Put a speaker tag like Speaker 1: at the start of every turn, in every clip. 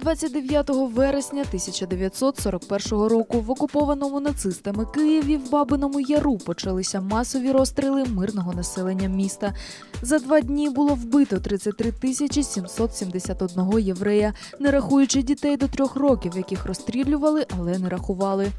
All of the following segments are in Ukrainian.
Speaker 1: 29 вересня 1941 року в окупованому нацистами Києві в Бабиному Яру почалися масові розстріли мирного населення міста. За два дні було вбито 33 тисячі 771 єврея, не рахуючи дітей до трьох років, яких розстрілювали, але не рахували.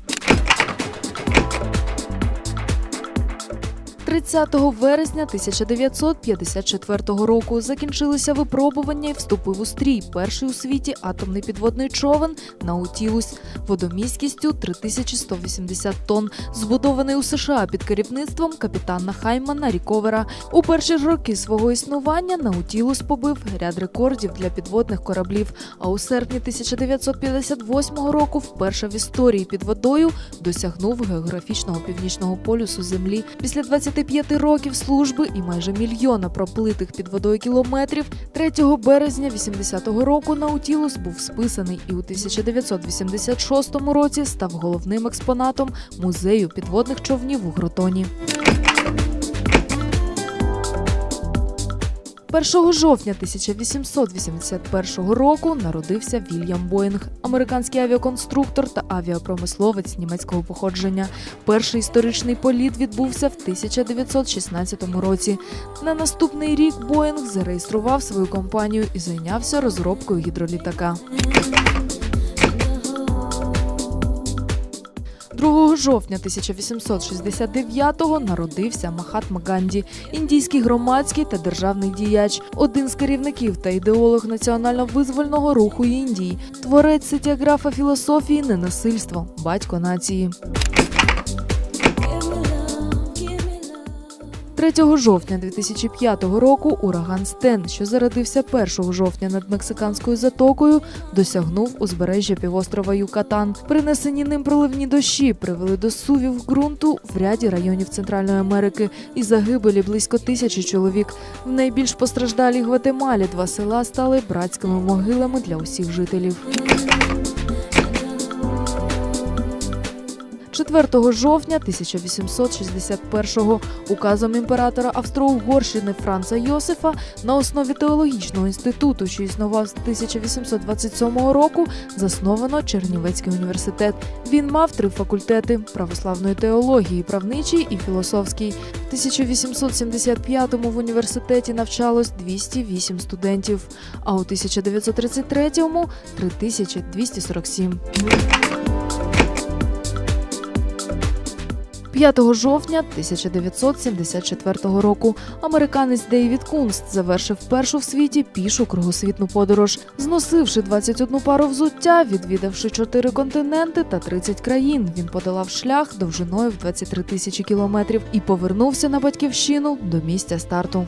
Speaker 1: 30 вересня 1954 року закінчилися випробування і вступив у стрій перший у світі атомний підводний човен Наутілус водомісткістю 3180 тонн, збудований у США під керівництвом капітана Хаймана Ріковера. У перші ж роки свого існування Наутілус побив ряд рекордів для підводних кораблів. А у серпні 1958 року вперше в історії під водою досягнув географічного північного полюсу Землі. Після 25 років служби і майже мільйона проплитих під водою кілометрів 3 березня 80-го року Наутілус був списаний і у 1986 році став головним експонатом музею підводних човнів у Гротоні. 1 жовтня 1881 року народився Вільям Боїнг, американський авіаконструктор та авіапромисловець німецького походження. Перший історичний політ відбувся в 1916 році. На наступний рік Боїнг зареєстрував свою компанію і зайнявся розробкою гідролітака. 2 жовтня 1869-го народився Махатма Ганді, індійський громадський та державний діяч, один з керівників та ідеолог національно-визвольного руху Індії, творець сетіаграфа філософії ненасильство, батько нації. 3 жовтня 2005 року ураган Стен, що зародився 1 жовтня над мексиканською затокою, досягнув узбережжя півострова Юкатан. Принесені ним проливні дощі привели до сувів ґрунту в ряді районів Центральної Америки і загибелі близько тисячі чоловік. В найбільш постраждалій Гватемалі два села стали братськими могилами для усіх жителів. 4 жовтня 1861-го указом імператора Австро-Угорщини Франца Йосифа на основі теологічного інституту, що існував з 1827 року, засновано Чернівецький університет. Він мав три факультети: православної теології, правничий і філософський. В 1875-му в університеті навчалось 208 студентів, а у 1933-му – 3247. 5 жовтня 1974 року американець Дейвід Кунст завершив першу в світі пішу кругосвітну подорож, зносивши 21 пару взуття, відвідавши 4 континенти та 30 країн. Він подолав шлях довжиною в 23 тисячі кілометрів і повернувся на батьківщину до місця старту.